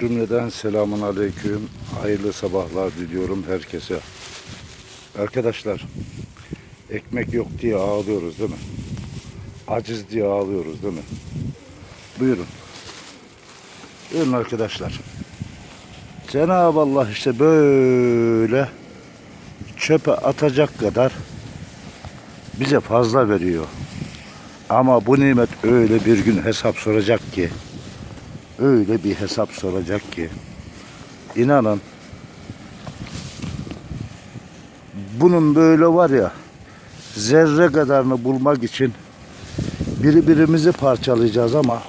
Cümleden selamun aleyküm. Hayırlı sabahlar diliyorum herkese. Arkadaşlar ekmek yok diye ağlıyoruz değil mi? Aciz diye ağlıyoruz değil mi? Buyurun. Buyurun arkadaşlar. Cenab-ı Allah işte böyle çöpe atacak kadar bize fazla veriyor. Ama bu nimet öyle bir gün hesap soracak ki öyle bir hesap soracak ki inanın bunun böyle var ya zerre kadarını bulmak için birbirimizi parçalayacağız ama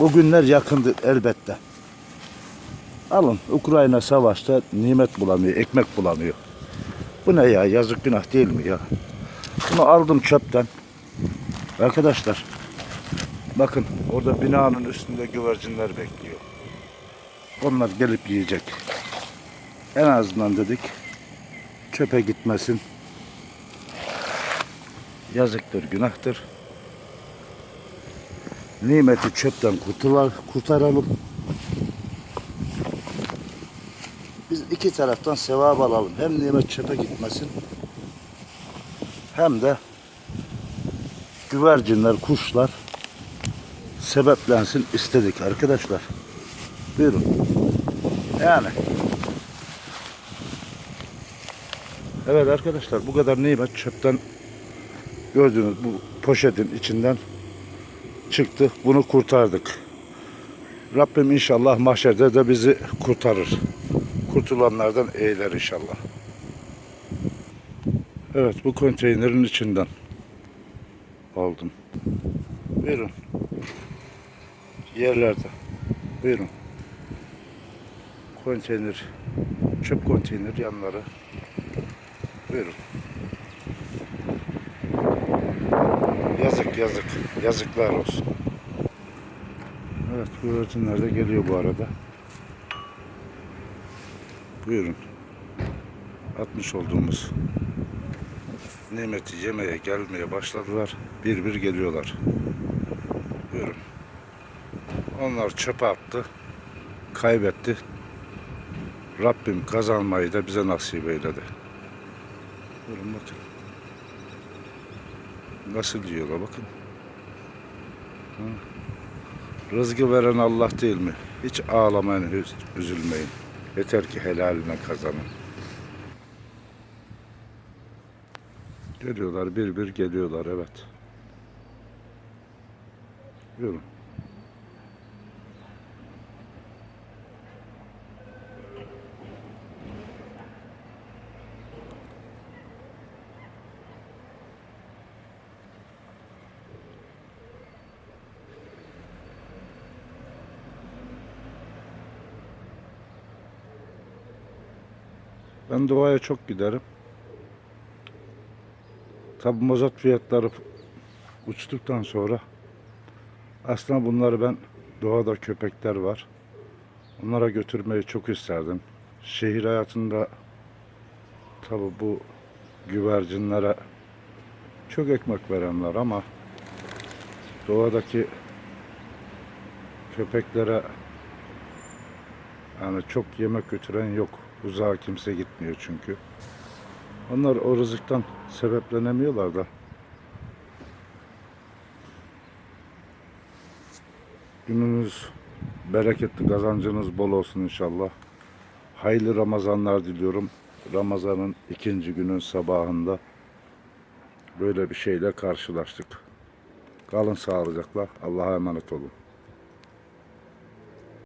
o günler yakındır elbette. Alın Ukrayna savaşta nimet bulamıyor, ekmek bulamıyor. Bu ne ya yazık günah değil mi ya? Bunu aldım çöpten. Arkadaşlar bakın orada binanın üstünde güvercinler bekliyor. Onlar gelip yiyecek. En azından dedik çöpe gitmesin. Yazıktır, günahtır. Nimeti çöpten kurtular, kurtaralım. Biz iki taraftan sevap alalım. Hem nimet çöpe gitmesin. Hem de güvercinler, kuşlar sebeplensin istedik arkadaşlar. Buyurun. Yani. Evet arkadaşlar bu kadar nimet çöpten gördüğünüz bu poşetin içinden çıktı. Bunu kurtardık. Rabbim inşallah mahşerde de bizi kurtarır. Kurtulanlardan eyler inşallah. Evet bu konteynerin içinden aldım. Buyurun. Yerlerde. Buyurun. Konteyner. Çöp konteyner yanları. Buyurun. Yazık yazık. Yazıklar olsun. Evet güvercinler de geliyor bu arada. Buyurun. Atmış olduğumuz nimeti yemeye gelmeye başladılar. Bir bir geliyorlar. Buyurun. Onlar çöpe attı. Kaybetti. Rabbim kazanmayı da bize nasip eyledi. Buyurun bakın. Nasıl yiyorlar bakın. Hı. Rızkı veren Allah değil mi? Hiç ağlamayın, üz- üzülmeyin. Yeter ki helaline kazanın. Geliyorlar, bir bir geliyorlar, evet. Buyurun. Ben doğaya çok giderim. Tabi mazot fiyatları uçtuktan sonra aslında bunları ben doğada köpekler var. Onlara götürmeyi çok isterdim. Şehir hayatında tabi bu güvercinlere çok ekmek verenler ama doğadaki köpeklere yani çok yemek götüren yok. Uzağa kimse gitmiyor çünkü. Onlar o rızıktan sebeplenemiyorlar da. Gününüz bereketli, kazancınız bol olsun inşallah. Hayırlı Ramazanlar diliyorum. Ramazan'ın ikinci günün sabahında böyle bir şeyle karşılaştık. Kalın sağlıcakla. Allah'a emanet olun.